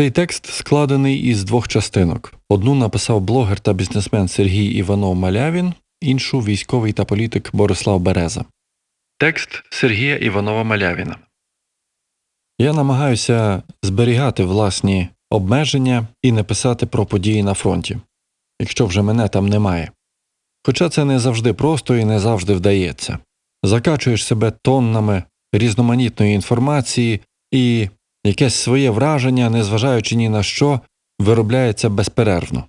Цей текст складений із двох частинок. Одну написав блогер та бізнесмен Сергій Іванов Малявін, іншу військовий та політик Борислав Береза. Текст Сергія Іванова Малявіна. Я намагаюся зберігати власні обмеження і не писати про події на фронті, якщо вже мене там немає. Хоча це не завжди просто і не завжди вдається. Закачуєш себе тоннами різноманітної інформації і якесь своє враження, незважаючи ні на що, виробляється безперервно.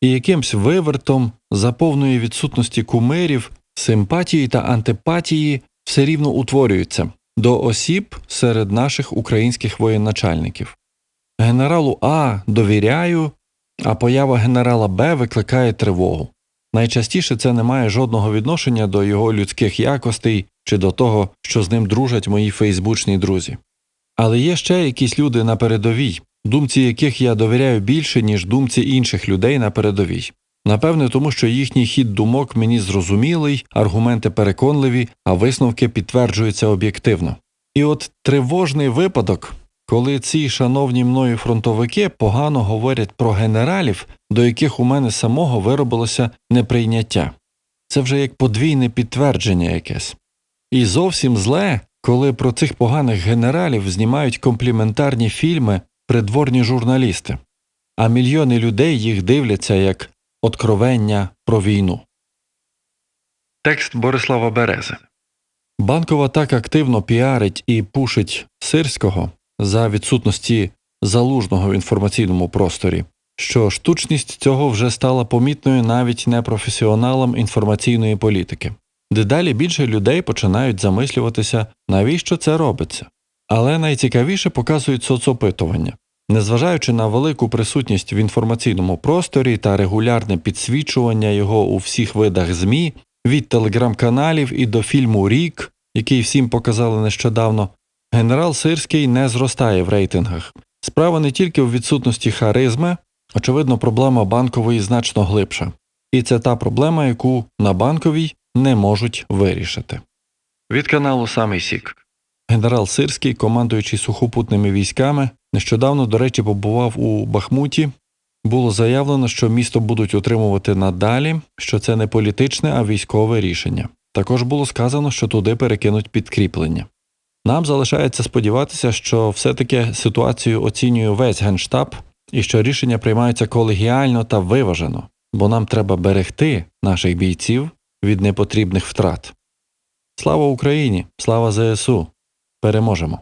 І якимсь вивертом, за повної відсутності кумирів, симпатії та антипатії все рівно утворюються до осіб серед наших українських воєначальників. Генералу А довіряю, а поява генерала Б викликає тривогу. Найчастіше це не має жодного відношення до його людських якостей чи до того, що з ним дружать мої фейсбучні друзі. Але є ще якісь люди на передовій, думці яких я довіряю більше, ніж думці інших людей на передовій. Напевне, тому що їхній хід думок мені зрозумілий, аргументи переконливі, а висновки підтверджуються об'єктивно. І от тривожний випадок, коли ці шановні мною фронтовики погано говорять про генералів, до яких у мене самого виробилося неприйняття. Це вже як подвійне підтвердження якесь. І зовсім зле, коли про цих поганих генералів знімають компліментарні фільми придворні журналісти, а мільйони людей їх дивляться як откровення про війну. Текст Борислава Берези Банкова так активно піарить і пушить сирського за відсутності залужного в інформаційному просторі, що штучність цього вже стала помітною навіть непрофесіоналам інформаційної політики. Дедалі більше людей починають замислюватися, навіщо це робиться. Але найцікавіше показують соцопитування. Незважаючи на велику присутність в інформаційному просторі та регулярне підсвічування його у всіх видах ЗМІ, від телеграм-каналів і до фільму Рік, який всім показали нещодавно, генерал Сирський не зростає в рейтингах. Справа не тільки в відсутності харизми, очевидно, проблема банкової значно глибша. І це та проблема, яку на банковій не можуть вирішити. Від каналу Самий Сік. Генерал Сирський, командуючий сухопутними військами, нещодавно, до речі, побував у Бахмуті. Було заявлено, що місто будуть утримувати надалі, що це не політичне, а військове рішення. Також було сказано, що туди перекинуть підкріплення. Нам залишається сподіватися, що все-таки ситуацію оцінює весь генштаб і що рішення приймаються колегіально та виважено, бо нам треба берегти наших бійців від непотрібних втрат. Слава Україні! Слава ЗСУ! Переможемо!